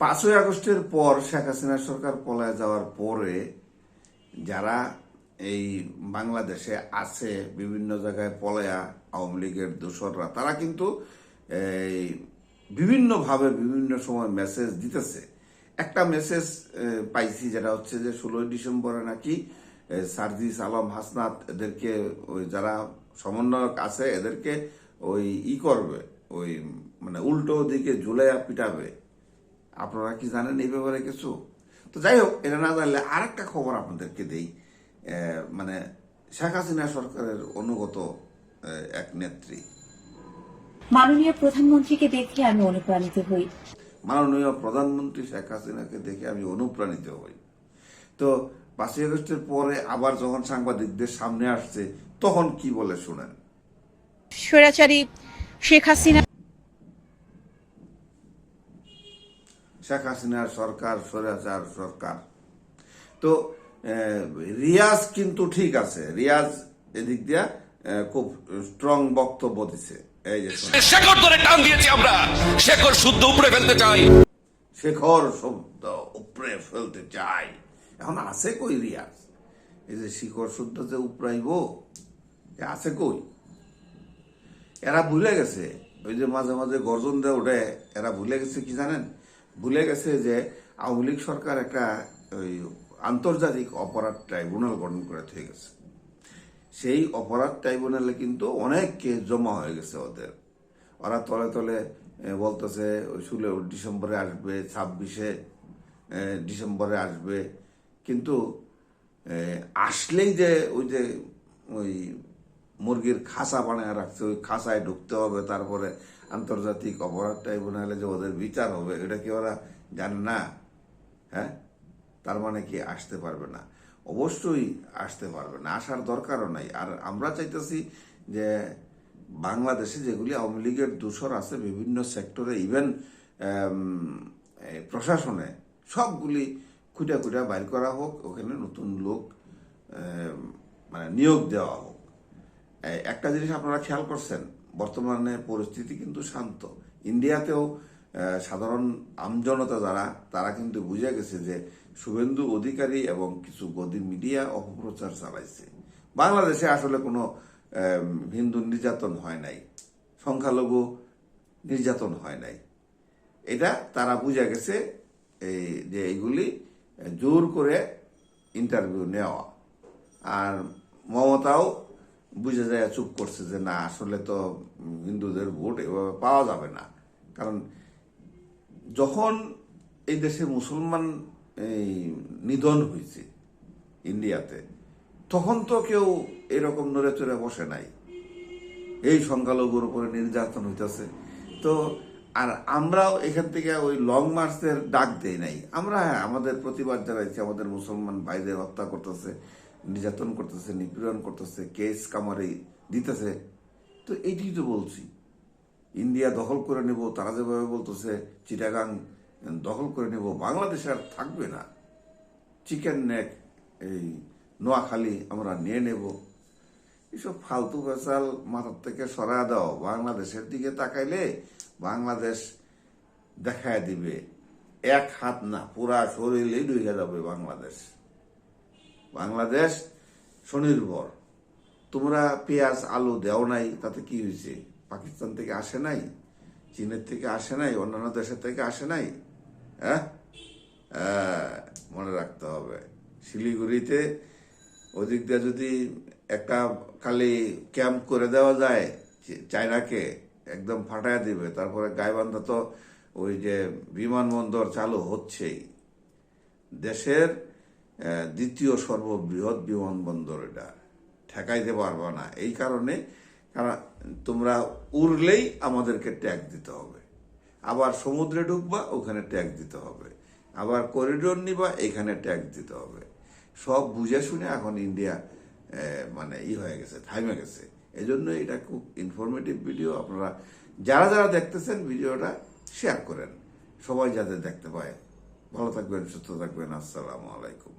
পাঁচই আগস্টের পর শেখ হাসিনা সরকার পলায় যাওয়ার পরে যারা এই বাংলাদেশে আছে, বিভিন্ন জায়গায় পলায়া আওয়ামী লীগের দোসররা, তারা কিন্তু এই বিভিন্নভাবে বিভিন্ন সময় মেসেজ দিতেছে। একটা মেসেজ পাইছি যেটা হচ্ছে যে ষোলোই ডিসেম্বরে নাকি সার্জিস আলম হাসনাত এদেরকে ওই যারা সমন্বয়ক আছে, এদেরকে ওই ই করবে, ওই মানে উল্টো দিকে ঝুলাইয়া পিটাবে। আপনারা কি জানেন এই ব্যাপারে কিছু? তো যাই হোক এটা না জানলে আর একটা খবর আপনাদেরকে দেই। মানে শেখ হাসিনা সরকারের অনুগত এক নেত্রী। মাননীয় প্রধানমন্ত্রীকে দেখে আমি অনুপ্রাণিত হই। মাননীয় প্রধানমন্ত্রী শেখ হাসিনাকে দেখে আমি অনুপ্রাণিত হই। তো পাঁচই আগস্টের পরে আবার যখন সাংবাদিকদের সামনে আসছে তখন কি বলে শুনেন? স্বৈরাচারী শেখ হাসিনা শেখ হাসিনার সরকার স্বৈরাচার সরকার। তো রিয়াজ কিন্তু ঠিক আছে। রিয়াজ এদিক দিয়া খুব স্ট্রং বক্তব্য দিছে। এই যে। শেকড় ধরে টান দিয়েছি আমরা। শেখর শুদ্ধ উপরে ফেলতে চাই। শেখর শব্দ উপরে ফেলতে চাই। এখন আছে কই রিয়াজ? এই যে শিখর শুদ্ধ যে উপরাইব আছে কই? এরা ভুলে গেছে। ওই যে মাঝে মাঝে গর্জন দেয় ওঠে এরা ভুলে গেছে কি জানেন? ভুলে গেছে যে আওয়ামী লীগ সরকার একটা ওই আন্তর্জাতিক অপরাধ ট্রাইব্যুনাল গঠন করে থেকে গেছে। সেই অপরাধ ট্রাইব্যুনালে কিন্তু অনেক কেস জমা হয়ে গেছে ওদের। ওরা তলে তলে বলতেছে, ওই ষোলো ডিসেম্বরে আসবে, ছাব্বিশে ডিসেম্বরে আসবে। কিন্তু আসলেই যে ওই যে ওই মুরগির খাঁচা বানায় রাখছে, ওই খাসায় ঢুকতে হবে, তারপরে আন্তর্জাতিক অপরাধ ট্রাইব্যুনালে যে ওদের বিচার হবে, এটা কি ওরা জানে না? হ্যাঁ? তার মানে কি আসতে পারবে না? অবশ্যই আসতে পারবে না, আসার দরকারও নাই। আর আমরা চাইতেছি যে বাংলাদেশে যেগুলি আওয়ামী লীগের দূষর আছে বিভিন্ন সেক্টরে ইভেন প্রশাসনে সবগুলি খুঁটা খুঁটা বাইর করা হোক, ওখানে নতুন লোক মানে নিয়োগ দেওয়া হোক। একটা জিনিস আপনারা খেয়াল করছেন বর্তমানে পরিস্থিতি কিন্তু শান্ত। ইন্ডিয়াতেও সাধারণ আমজনতা যারা, তারা কিন্তু বুঝে গেছে যে শুভেন্দু অধিকারী এবং কিছু গদি মিডিয়া অপপ্রচার চালাইছে। বাংলাদেশে আসলে কোনো হিন্দু নির্যাতন হয় নাই, সংখ্যালঘু নির্যাতন হয় নাই। এটা তারা বুঝে গেছে এই যে এইগুলি জোর করে ইন্টারভিউ নেওয়া। আর মমতাও বুঝে যায়, চুপ করছে যে না, আসলে তো হিন্দুদের ভোট এভাবে পাওয়া যাবে না। কারণ যখন এই দেশে মুসলমান এই নিধন হয়েছে ইন্ডিয়াতে, তখন তো কেউ এরকম নড়ে চড়ে বসে নাই। এই সংখ্যালঘুর উপরে নির্যাতন হইতেছে। তো আর আমরাও এখান থেকে ওই লং মার্চের ডাক দেই নাই। আমরা হ্যাঁ আমাদের প্রতিবাদ জানাইছি, আমাদের মুসলমান ভাইদের হত্যা করতেছে। নির্যাতন করতেছে, নিপীড়ন করতেছে, কেস কামারে দিতেছে। তো এইটি তো বলছি। ইন্ডিয়া দখল করে নেব, তারা যেভাবে বলতেছে, চিটাগাং দখল করে নেব, বাংলাদেশে আর থাকবে না। চিকেন নেক, এই নোয়াখালী আমরা নিয়ে নেব। এসব ফালতু পেশাল মাথার থেকে সরা দাও। বাংলাদেশের দিকে তাকাইলে বাংলাদেশ দেখায় দিবে। এক হাত না, পুরা শরীরেই ডুবে যাবে বাংলাদেশ। বাংলাদেশ স্বনির্ভর। তোমরা পেঁয়াজ আলু দেও নাই তাতে কি হয়েছে? পাকিস্তান থেকে আসে নাই? চীনের থেকে আসে নাই? অন্যান্য দেশের থেকে আসে নাই? হ্যাঁ? হ্যাঁ, মনে রাখতে হবে। শিলিগুড়িতে ওদিক দিয়ে যদি একটা খালি ক্যাম্প করে দেওয়া যায় চায়নাকে একদম ফাটায় দিবে। তারপরে গাইবান্ধা তো ওই যে বিমানবন্দর চালু হচ্ছেই। দেশের দ্বিতীয় সর্ববৃহৎ বিমানবন্দর এটা। ঠেকাইতে পারবে না। এই কারণে কারণ তোমরা উড়লেই আমাদেরকে ট্যাগ দিতে হবে। আবার সমুদ্রে ঢুকবা, ওখানে ট্যাগ দিতে হবে। আবার করিডোর নিবা, এখানে ট্যাগ দিতে হবে। সব বুঝে শুনে এখন ইন্ডিয়া মানে ই হয়ে গেছে থাইমে গেছে। এই জন্য এটা খুব ইনফরমেটিভ ভিডিও আপনারা যারা যারা দেখতেছেন ভিডিওটা শেয়ার করেন। সবাই যাতে দেখতে পায়। ভালো থাকবেন, সুস্থ থাকবেন। আসসালামু আলাইকুম।